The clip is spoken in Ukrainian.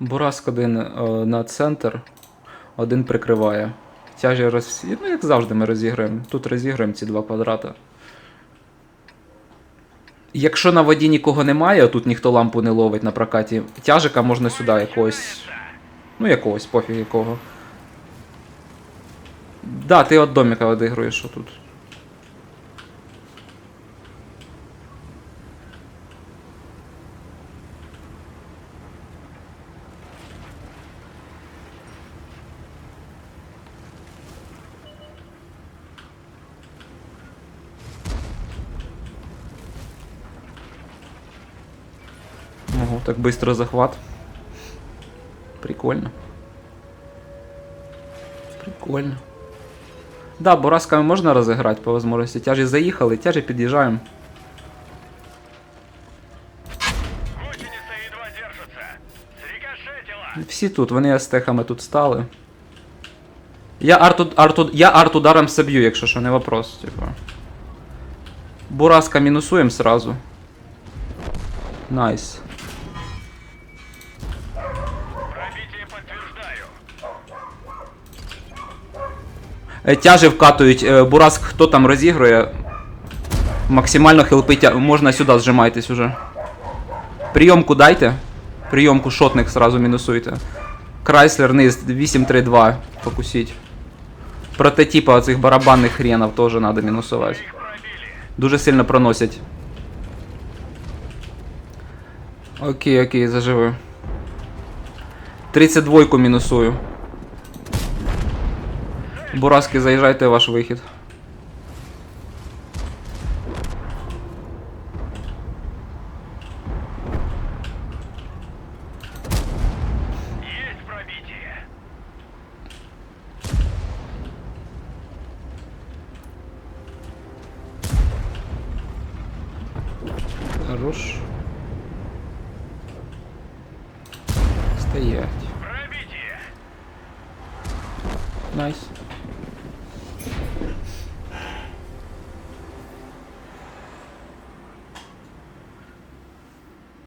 Бураск один е, на центр, один прикриває. Тяжі роз... Ну, як завжди, ми розіграємо. Тут розіграємо ці два квадрата. Якщо на воді нікого немає, тут ніхто лампу не ловить на прокаті, тяжика можна сюди якогось. Ну, якогось, пофіг якого. Да, ти от доміка одигруєш що Ого, так быстро захват. Прикольно. Прикольно. Да, бурасками можна розіграти по возможності. Тяжі заїхали, тяжі під'їжджаємо. Всі тут, вони астехами тут стали. Я арт, арт, я арт ударом соб'ю, якщо що, не вопрос, типа. Бураска мінусуємо сразу. Найс. Тяжі вкатують, е, Бураск хто там розігрує. Максимально хелпи тя... можна сюди зжимайтесь уже. Прийомку дайте. Прийомку шотник сразу мінусуйте. Крайслер низ 832 покусіть. Прототипа оцих барабанних хренів теж треба мінусувати. Дуже сильно проносять. Окей, окей, заживу. 32 мінусую. Бураски, заїжджайте в ваш вихід. Хорош. Стоять. Пробитие. Найс.